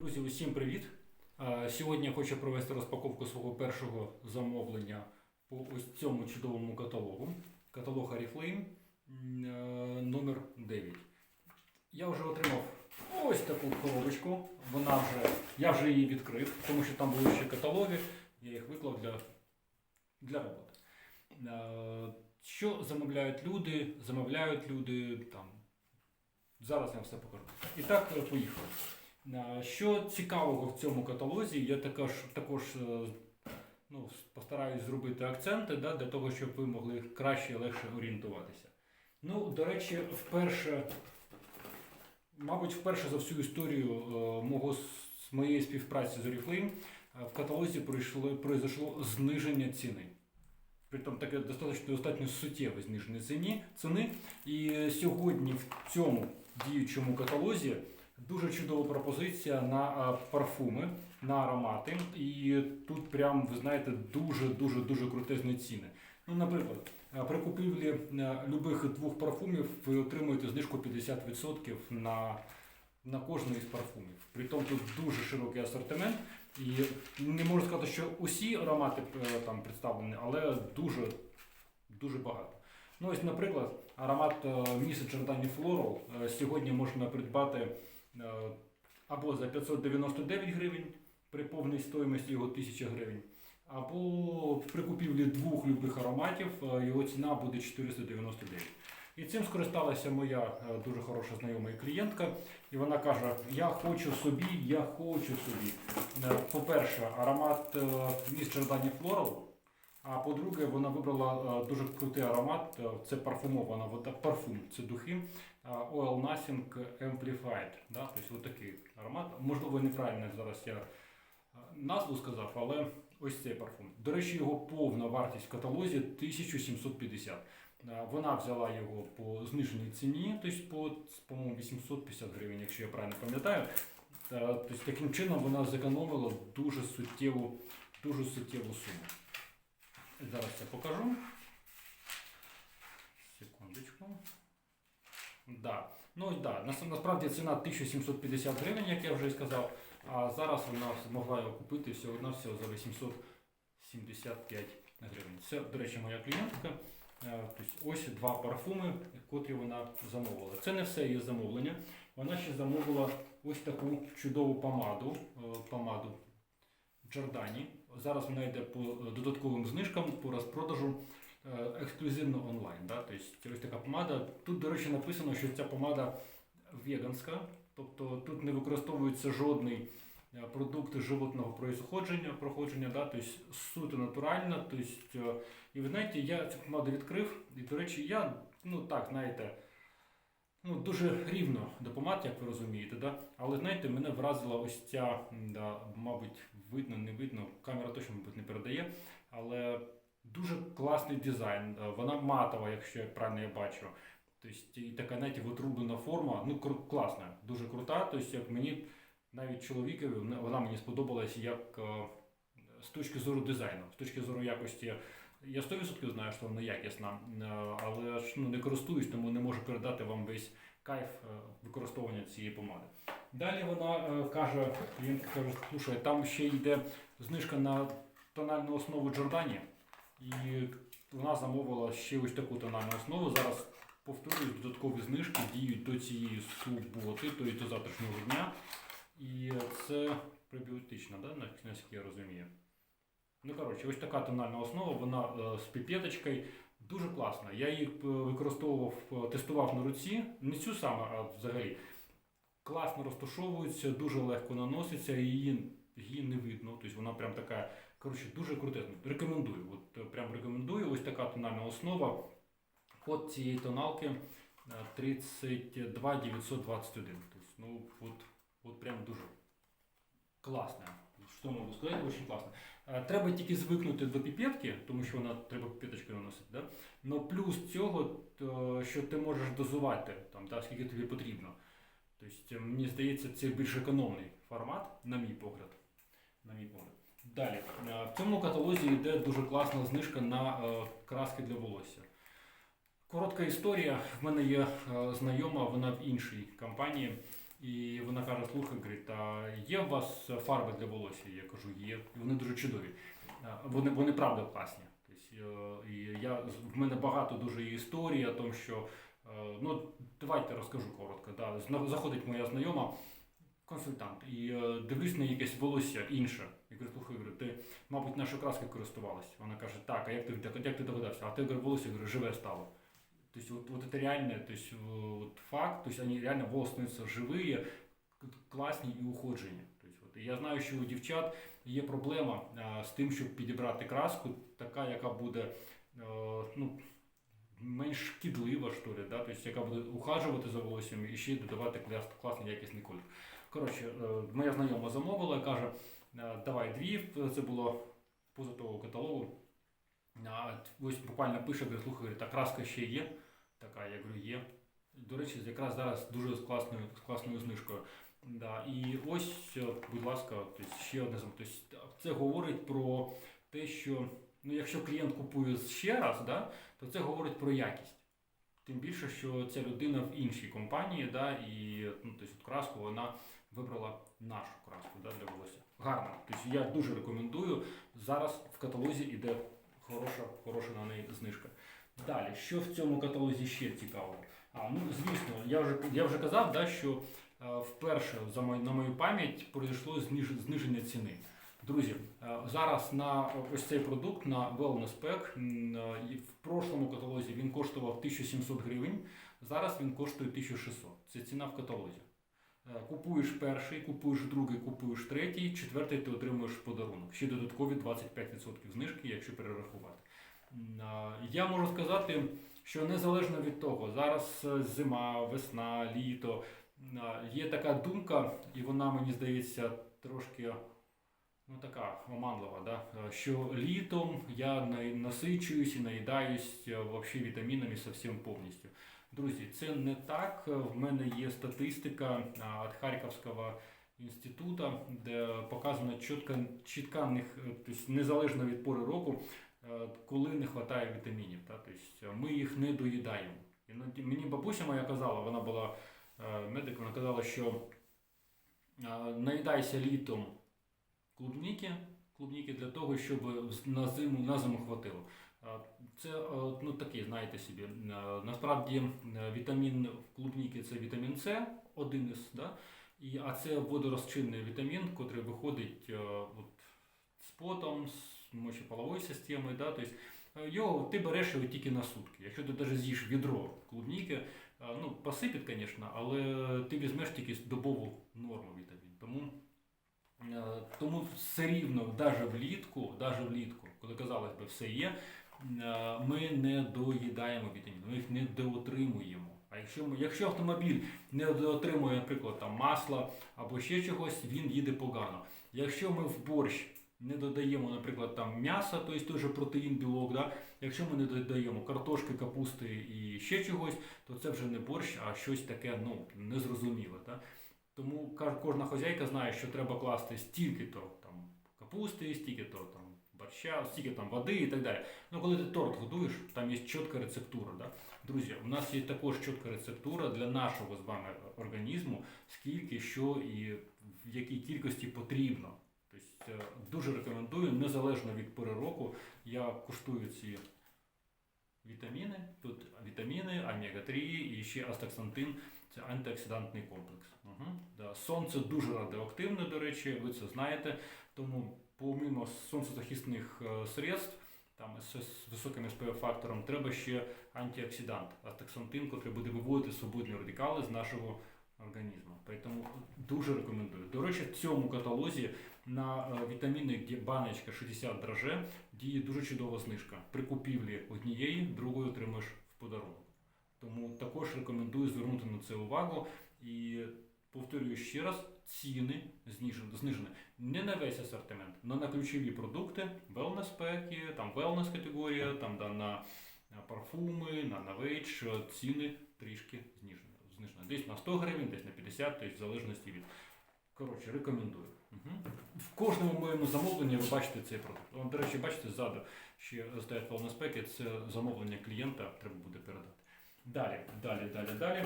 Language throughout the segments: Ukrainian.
Друзі, усім привіт! Е, Сьогодні я хочу провести розпаковку свого першого замовлення по ось цьому чудовому каталогу. Каталог Oriflame м, е, номер 9. Я вже отримав ось таку коробочку. Вона вже, я вже її відкрив, тому що там були ще каталоги, я їх виклав для, для роботи. Е, Що замовляють люди? Замовляють люди там. Зараз я вам все покажу. І так, поїхали. Е, Що цікавого в цьому каталозі, я також, також е, ну, постараюсь зробити акценти да, для того, щоб ви могли краще і легше орієнтуватися. Ну, до речі, вперше, мабуть, вперше за всю історію е, мого, моєї співпраці з Oriflame в каталозі пройшло, пройшло зниження ціни. Притом таке достатньо, достатньо суттєве зниження ціни. І сьогодні в цьому діючому каталозі Дуже чудова пропозиція на парфуми, на аромати. І тут прям, ви знаєте, дуже-дуже дуже крутезні ціни. Ну, наприклад, при купівлі а, любих двох парфумів ви отримуєте знижку 50% на, на кожний із парфумів. Притом тут дуже широкий асортимент. І не можу сказати, що усі аромати е, там представлені, але дуже, дуже багато. Ну, ось, наприклад, аромат е, Miss Giordani Floral е, сьогодні можна придбати е, або за 599 гривень при повній стоїмості його 1000 гривень, або при купівлі двох любих ароматів е, його ціна буде 499. І цим скористалася моя е, дуже хороша знайома і клієнтка, і вона каже: Я хочу собі, я хочу собі. Е, По-перше, аромат е, Miss Giordani Floral, а по-друге, вона вибрала е, дуже крутий аромат. е, Це парфумована вода, парфум, це духи. Oil Nothing Amplified. Да? Тобто от такий аромат. Можливо, неправильно зараз я е, назву сказав, але ось цей парфум. До речі, його повна вартість в каталозі 1750. Е, Вона взяла його по зниженій ціні, тобто по, по-моєму, 850 гривень, якщо я правильно пам'ятаю. Тобто таким чином вона зекономила дуже суттєву, дуже суттєву суму. Зараз я покажу. Секундочку. Да. Ну да. Насправді ціна 1750 гривень, як я вже сказав. А зараз вона змогла його купити всього на всього за 875 гривень. Це, до речі, моя клієнтка. Е, Тобто ось два парфуми, котрі вона замовила. Це не все її замовлення. Вона ще замовила ось таку чудову помаду. е, помаду Джордані. Зараз вона йде по е, додатковим знижкам, по розпродажу е, ексклюзивно онлайн. Да? Тобто ось така помада. Тут, до речі, написано, що ця помада веганська, тобто тут не використовується жодний е, продукт животного происходження, проходження, да? тобто суто натуральна. Тобто, і ви знаєте, я цю помаду відкрив, і, до речі, я, ну так, знаєте, ну, дуже рівно до помад, як ви розумієте, да? але знаєте, мене вразила ось ця, да, мабуть, видно, не видно, камера точно, мабуть, не передає, але дуже класний дизайн. Е, Вона матова, якщо я правильно я бачу. Тобто, і така, знаєте, витрублена форма, ну класна, дуже крута. Тобто, як мені навіть чоловікові, вона мені сподобалась як е, з точки зору дизайну, з точки зору якості. Я 100% знаю, що вона якісна, е, але ж ну, не користуюсь, тому не можу передати вам весь кайф використовування цієї помади. Далі вона е, каже, клієнтка каже, слушай, там ще йде знижка на тональну основу Джордані. І вона замовила ще ось таку тональну основу. Зараз повторюю, додаткові знижки діють до цієї суботи, тобто до завтрашнього дня. І це пребіотична, да, на- наскільки я розумію. Ну, коротше, ось така тональна основа, вона е, з піпеточкою. Дуже класна. Я її е, використовував, тестував на руці, не цю саме, а взагалі. Класно розташовується, дуже легко наноситься, її, її не видно. Тобто вона прям така, коротше, дуже крутезна. Рекомендую. От, е, прям рекомендую. Ось така тональна основа. Код цієї тоналки е, 32 921. Тобто, ну, от, от прям дуже класна. Що можу сказати, дуже класно. Е, Треба тільки звикнути до піпетки, тому що вона треба піпеточкою наносити. Да? Но плюс цього, то, що ти можеш дозувати, там, да, скільки тобі потрібно. Тобто, мені здається, це більш економний формат, на мій погляд. На мій погляд. Далі. Е, В цьому каталозі йде дуже класна знижка на е, краски для волосся. Коротка історія. В мене є е, знайома, вона в іншій компанії. І вона каже: слухай, говорить, а є у вас фарби для волосся? Я кажу, є. І вони дуже чудові. Вони, вони правда класні. Тобто, я, в мене багато дуже є історій о тому, що ну, давайте розкажу коротко. Да. Зна- Заходить моя знайома, консультант, і е, дивлюсь на якесь волосся інше. Я кажу, слухай, говорю, ти, мабуть, нашою краскою користувалась. Вона каже, так, а як ти, як, як ти догадався? А ти говорю, волосся говорю, живе стало. То есть вот, вот это реально, то есть вот факт, то есть они реально волосы становятся живые, к- класні і уходжені. Тобто, от, і я знаю, що у дівчат є проблема а, з тим, щоб підібрати краску, така, яка буде е, ну, менш шкідлива, що ли, да? тобто, яка буде ухажувати за волоссям і ще додавати класний якісний колір. Коротше, е, моя знайома замовила, каже, е, давай дві, це було поза того каталогу. Ось буквально пише, говорить, слухай, говорить, а краска ще є. Така, я говорю, є. До речі, якраз зараз дуже з класною, з класною знижкою. Да. І ось, е, будь ласка, ще одне тобто, це говорить про те, що ну, якщо клієнт купує ще раз, да, то це говорить про якість. Тим більше, що ця людина в іншій компанії, да, і ну, тобто, краску вона вибрала нашу краску да, для волосся. Гарно. Тобто, я дуже рекомендую. Зараз в каталозі іде хороша, хороша на неї знижка. Далі, що в цьому каталозі ще цікавого? А, ну, звісно, я вже, я вже казав, да, що е, вперше за мою, на мою пам'ять пройшло зніж, зниження ціни. Друзі, е, зараз на ось цей продукт на Wellness Pack, е, в прошлому каталозі він коштував 1700 гривень, зараз він коштує 1600. Це ціна в каталозі. Е, Купуєш перший, купуєш другий, купуєш третій, четвертий ти отримуєш подарунок. Ще додаткові 25% знижки, якщо перерахувати. Я можу сказати, що незалежно від того, зараз зима, весна, літо, є така думка, і вона мені здається трошки ну, така оманлива, да? е, що літом я на- насичуюсь і наїдаюсь е, вообще вітамінами зовсім повністю. Друзі, це не так. В мене є статистика від Харківського інституту, де показано чітко, чітка е, тобто незалежно від пори року, е, коли не вистачає вітамінів. Та? Тобто ми їх не доїдаємо. І мені бабуся моя казала, вона була е, медик, вона казала, що е, наїдайся літом клубніки, клубніки для того, щоб на зиму, на зиму хватило. Це е, ну, такий, знаєте собі. е, Насправді е, вітамін в клубніки це вітамін С, один із, да? І, а це водорозчинний вітамін, який виходить от, з потом, з мочеполової системи. Да? Тобто, його ти береш його тільки на сутки. Якщо ти навіть з'їш відро клубніки, ну, посипить, звісно, але ти візьмеш тільки добову норму вітамін. Тому Тому все рівно, навіть влітку, навіть влітку, коли казалось би, все є, е, ми не доїдаємо вітаміни, ми їх не доотримуємо. А якщо якщо автомобіль не доотримує, наприклад, там масла або ще чогось, він їде погано. Якщо ми в борщ не додаємо, наприклад, там м'яса, тобто той же протеїн, білок, да? якщо ми не додаємо картошки, капусти і ще чогось, то це вже не борщ, а щось таке ну, незрозуміле. Да? Тому кожна хазяйка знає, що треба класти стільки-то капусти, стільки-то борща, стільки там води і так далі. Ну, коли ти торт годуєш, там є чітка рецептура. Да? Друзі, у нас є також чітка рецептура для нашого з вами організму, скільки, що і в якій кількості потрібно. Тобто е, дуже рекомендую, незалежно від пори року, я куштую ці вітаміни. Тут вітаміни, омега-3 і ще астаксантин. Це антиоксидантний комплекс. Сонце дуже радіоактивне, до речі, ви це знаєте. Тому, помимо сонцезахисних е, средств, там з, високим SPF-фактором, треба ще антиоксидант, астаксантин, який буде виводити свободні радикали з нашого організму. Тому дуже рекомендую. До речі, в цьому каталозі на е, вітаміни баночка 60 драже діє дуже чудова знижка. При купівлі однієї, другої отримаєш в подарунок. Тому також рекомендую звернути на це увагу і повторюю ще раз: ціни знижені, не на весь асортимент, але на ключові продукти, wellness пеки, там wellness категорія, там да, на, парфуми, на новейдж, ціни трішки знижені. знижені. Десь на 100 гривень, десь на 50, тобто в залежності від. Коротше, рекомендую. Угу. В кожному моєму замовленні ви бачите цей продукт. До речі, бачите, ззаду ще стоять wellness пеки, це замовлення клієнта, треба буде передати. Далі, далі, далі, далі.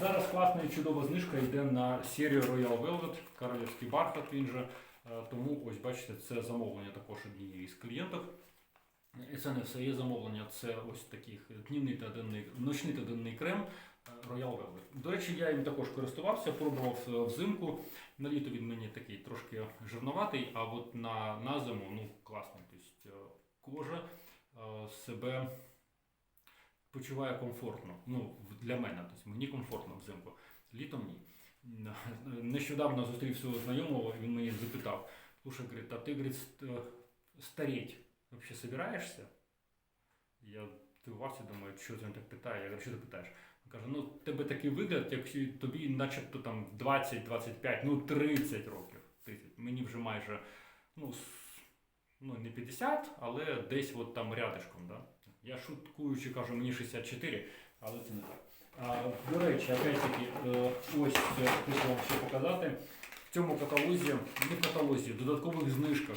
Зараз класна і чудова знижка йде на серію Royal Velvet, королівський бархат він же. Тому ось бачите, це замовлення також однієї з клієнток. І це не все є замовлення, це ось таких днівний та денний, ночний та денний крем е, Royal Velvet. До речі, я їм також користувався, пробував е, взимку. На літо він мені такий трошки жирноватий, а от на, на зиму ну, класний. Тобто е, кожа е, себе почуває комфортно. Ну, для мене, тобто мені комфортно взимку. Літом ні. Нещодавно зустрів свого знайомого, він мені запитав, слушай, говорит, а ти говорит, ст- стареть вообще собираешься? Я дивувався, думаю, що він так питає. Я говорю, що ти питаєш? Він каже, ну тебе такий вигляд, як тобі начебто там 20-25, ну 30 років. 30. Мені вже майже ну, ну не 50, але десь от там рядишком. Да? Я шуткуючи кажу, мені 64, але це не так. А, до речі, опять-таки, е, ось хочу вам ще показати. В цьому каталозі, не каталозі, в додаткових знижках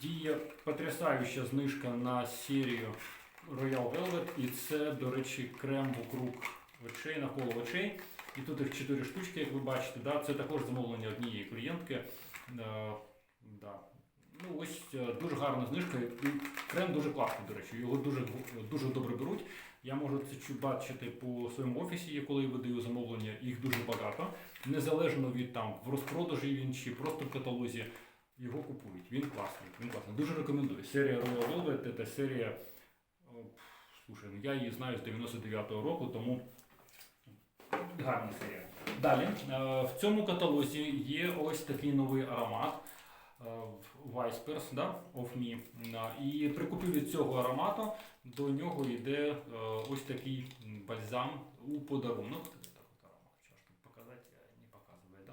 діє потрясаюча знижка на серію Royal Velvet. І це, до речі, крем вокруг очей, навколо очей. І тут їх 4 штучки, як ви бачите. Да? Це також замовлення однієї клієнтки. Е, да. Ну, ось е, дуже гарна знижка. Крем дуже класний, до речі. Його дуже, дуже добре беруть. Я можу це бачити по своєму офісі, коли я видаю замовлення, їх дуже багато. Незалежно від там в розпродажі він чи просто в каталозі. Його купують. Він класний. Він класний. Дуже рекомендую. Серія Royal Velvet це серія. Слушай, ну я її знаю з 99-го року, тому гарна серія. Далі, е, в цьому каталозі є ось такий новий аромат. Vipers, да, of Me. Е, І при купівлі цього аромату до нього йде е, ось такий бальзам у подарунок.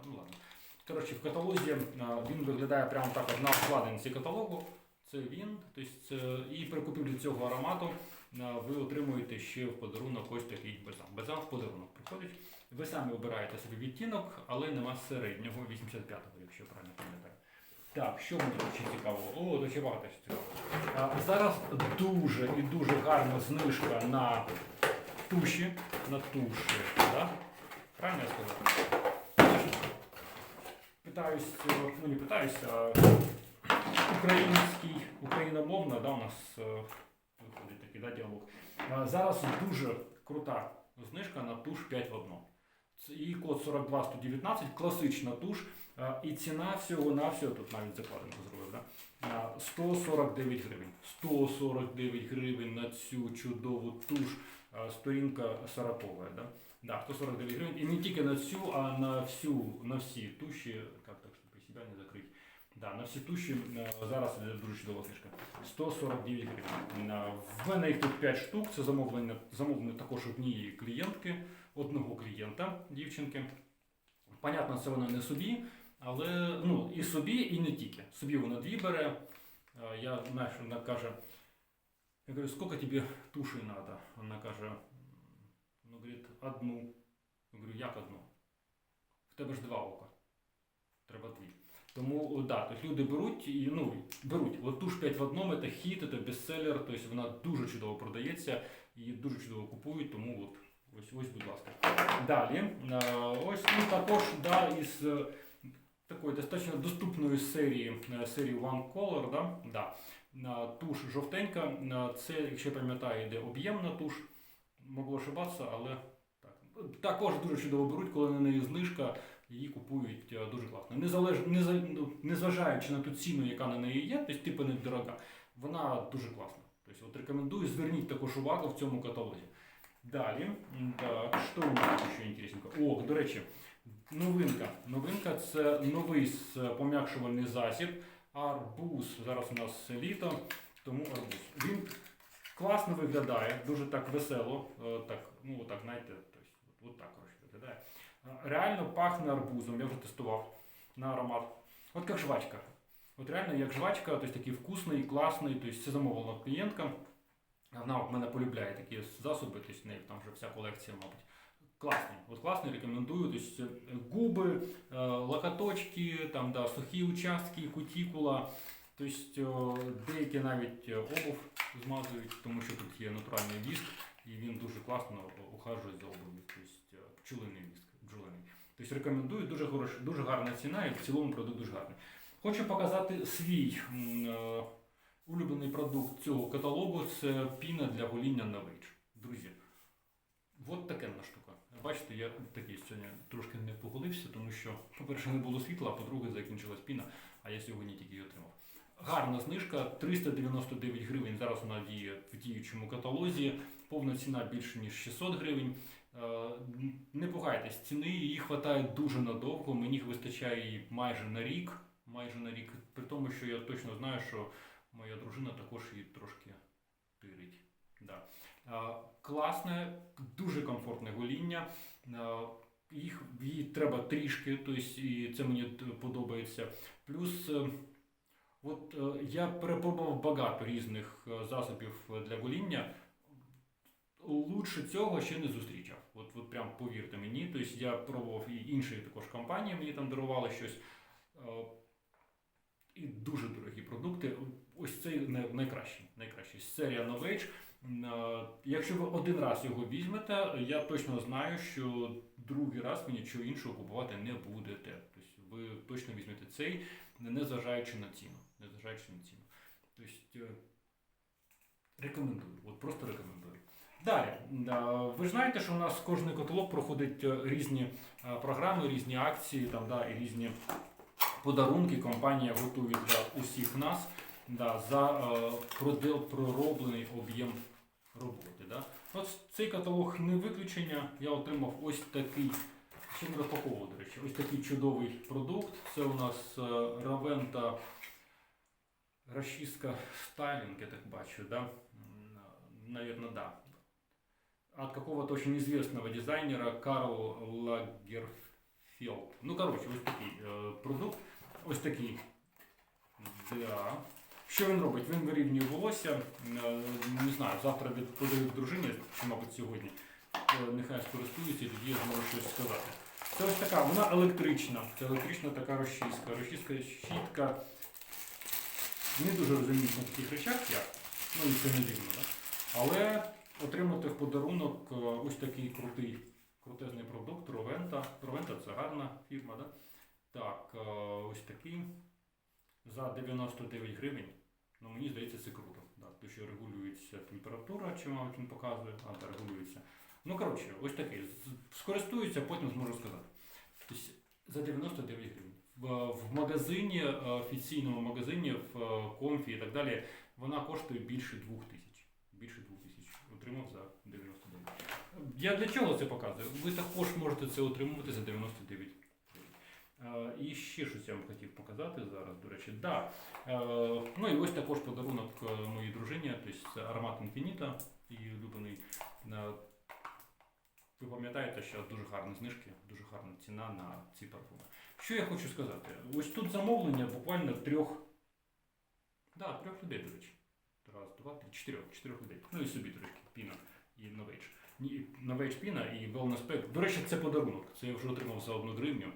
Ну. Коротше, в каталозі е, він виглядає прямо так на вкладинці каталогу. Це він. Тобто, і при купівлі цього аромату ви отримуєте ще в подарунок ось такий бальзам. Бальзам в подарунок приходить. Ви самі обираєте собі відтінок, але нема середнього 85-го, якщо я правильно пам'ятаю. Так, що мені ще цікаво? О, дуже багато цікаво. А, зараз дуже і дуже гарна знижка на туші. На туші. Да? Правильно я сказав? Питаюсь, е, ну не питаюсь, а український, україномовна, да, у нас е, виходить такий да, діалог. А, Зараз дуже крута знижка на туш 5 в 1. І код 42119, класична туш. І ціна всього на всього, тут навіть закладинку зробив, да? 149 гривень. 149 гривень на цю чудову туш. Сторінка 40 да? Да, 149 гривень. І не тільки на цю, а на всю, на всі туші, як так, щоб не закрити. Да, на всі туші зараз іде дуже чудова знижка. 149 гривень. В мене їх тут 5 штук. Це замовлення, замовлення також однієї клієнтки, одного клієнта, дівчинки. Понятно, це вона не собі, але ну, і собі, і не тільки. Собі вона дві бере. Я знаєш, вона каже, я говорю, скільки тобі туші треба? Вона каже, ну, говорить, одну. Я говорю, як одну? В тебе ж два ока. Треба дві. Тому да, тобто люди беруть і ну, беруть. От туш 5 в одному, це хіт, це бестселер, тобто вона дуже чудово продається і дуже чудово купують, тому от, ось, ось, будь ласка. Далі, е, ось ну, також да, із е, такої достатньо доступної серії, е, серії One Color, да, да, туш жовтенька. Це, якщо я пам'ятаю, йде об'ємна туш. Можу ошибатися, але так. Також дуже чудово беруть, коли на неї знижка, її купують дуже класно. Незалеж... неза- ну, Незважаючи на ту ціну, яка на неї є, тобто типу недорога, вона дуже класна. Тобто, от рекомендую, зверніть також увагу в цьому каталозі. Далі, так, що у нас ще інтересненько? О, до речі, новинка. Новинка це новий пом'якшувальний засіб. Арбуз. Зараз у нас літо, тому арбуз. Він класно виглядає, дуже так весело. е, Так, ну отак, знаєте, тобто, от так коротше виглядає. Е, Реально пахне арбузом, я вже тестував на аромат. От як жвачка. От реально як жвачка, тобто такий вкусний, класний, тобто це замовила клієнтка. Вона в мене полюбляє такі засоби, тобто в неї там вже вся колекція, мабуть. Класний. От класний, рекомендую. Тобто е, губи, е, локоточки, там, да, сухі участки, кутікула. Тобто е, деякі навіть обув змазують, тому що тут є натуральний віск. і він дуже класно ухажує за обув'ю. Тобто пчелиний віск, бджолиний. Тобто рекомендую, дуже хорош, дуже гарна ціна і в цілому продукт дуже гарний. Хочу показати свій улюблений продукт цього каталогу це піна для гоління на вейдж. Друзі, от таке на штука. Бачите, я такий сьогодні трошки не поголився, тому що, по-перше, не було світла, а по-друге, закінчилась піна, а я сьогодні тільки її отримав. Гарна знижка 399 гривень. Зараз вона діє в діючому каталозі. Повна ціна більше ніж 600 гривень. Е, Не пугайтесь, ціни її вистачає дуже надовго. Мені вистачає її майже на рік. Майже на рік. При тому, що я точно знаю, що моя дружина також її трошки тирить. Да. Класне, дуже комфортне гоління. Їх її треба трішки, тобто і це мені подобається. Плюс е, От е, я перепробував багато різних е, засобів для гоління. Лучше цього ще не зустрічав. От, от прям повірте мені. Тобто я пробував і інші також компанії, мені там дарували щось. І дуже дорогі продукти. Найкращий. найкращий. Серія Novage. Е, Якщо ви один раз його візьмете, я точно знаю, що другий раз ви нічого іншого купувати не будете. Тобто ви точно візьмете цей, не зважаючи на ціну. Не зважаючи на ціну. Тобто е, рекомендую, от просто рекомендую. Далі, е, ви ж знаєте, що у нас кожний каталог проходить різні програми, різні акції там, да, і різні подарунки. Компанія готує для усіх нас да, за е, пророблений об'єм роботи. Да. От цей каталог не виключення. Я отримав ось такий, не розпаковував, до речі, ось такий чудовий продукт. Це у нас е, Равента расчистка стайлинг, я так бачу, да? Наверное, да. От какого-то очень известного дизайнера Карл Лагерфелд. Ну, короче, ось такий е, продукт. Ось такий. Да. Що він робить? Він вирівнює волосся. Е, Не знаю, завтра подаю дружині, чи, мабуть, сьогодні. Е, Нехай скористується, і тоді я зможу щось сказати. Це ось така, вона електрична. Це електрична така розчистка. Розчистка щітка. Не дуже розуміють на таких речах, як. Ну і це не дивно, так? Але отримати в подарунок е, ось такий крутий, крутезний продукт Ровента. Ровента це гарна фірма? Так, е, ось такий. За 99 гривень. Ну, мені здається, це круто. Да, тому що регулюється температура, чи мабуть він показує, а та регулюється. Ну, коротше, ось такий. Скористуюся, потім зможу сказати. Тобто за 99 гривень. В, магазині, е, офіційному магазині, в е, комфі і так далі, вона коштує більше 2 тисяч. Більше 2 тисяч. Отримав за 99. Я для чого це показую? Ви також можете це отримувати за 99 гривень. Е, І ще щось я вам хотів показати зараз, до речі. Да. Е, Ну і ось також подарунок е, моїй дружині, тобто аромат Інфініта, її улюблений. Е, Ви пам'ятаєте, що дуже гарні знижки, дуже гарна ціна на ці парфуми. Що я хочу сказати? Ось тут замовлення буквально трьох. Да, трьох людей, до речі. Раз, два, три, чотирьох, чотирьох людей. Ну і собі трошки піна і. Ні, Novage піна і Wellness Pack. До речі, це подарунок. Це я вже отримав за одну гривню.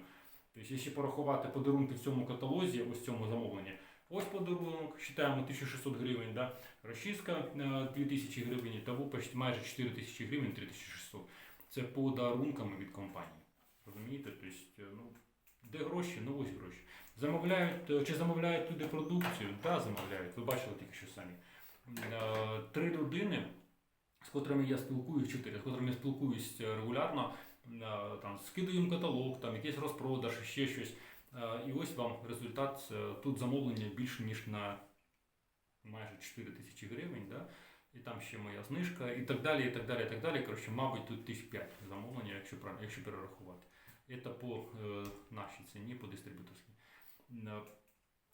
Тобто, якщо порахувати подарунки в цьому каталозі, ось цьому замовленні. Ось подарунок, вважаємо 1600 гривень, да? розчистка е, 2000 гривень, того почти майже 4000 гривень, 3600. Це подарунками від компанії. Розумієте? Тобто, ну, де гроші? Ну ось гроші. Замовляють, е, чи замовляють люди продукцію? Так, да, замовляють. Ви бачили тільки що самі. Е, Три людини, з котрими я спілкуюсь, чотири, з котрими я спілкуюсь е, регулярно, е, там, скидаю каталог, там, якийсь розпродаж, ще щось. І ось вам результат. Тут замовлення більше, ніж на майже 4 тисячі гривень. Да? І там ще моя знижка, і так далі, і так далі, і так далі. Коротше, мабуть, тут тисяч п'ять замовлення, якщо, якщо перерахувати. Це по е, нашій ціні, по дистриб'юторській. Е,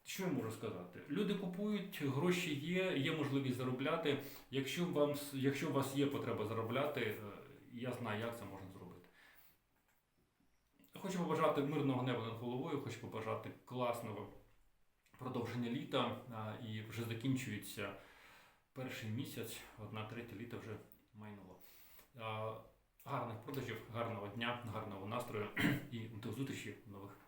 Що я можу сказати? Люди купують, гроші є, є можливість заробляти. Якщо, вам, якщо у вас є потреба заробляти, е, я знаю, як це можна. Хочу побажати мирного неба над головою, хочу побажати класного продовження літа. І вже закінчується перший місяць, одна третя літа вже майнуло. Гарних продажів, гарного дня, гарного настрою і до зустрічі в нових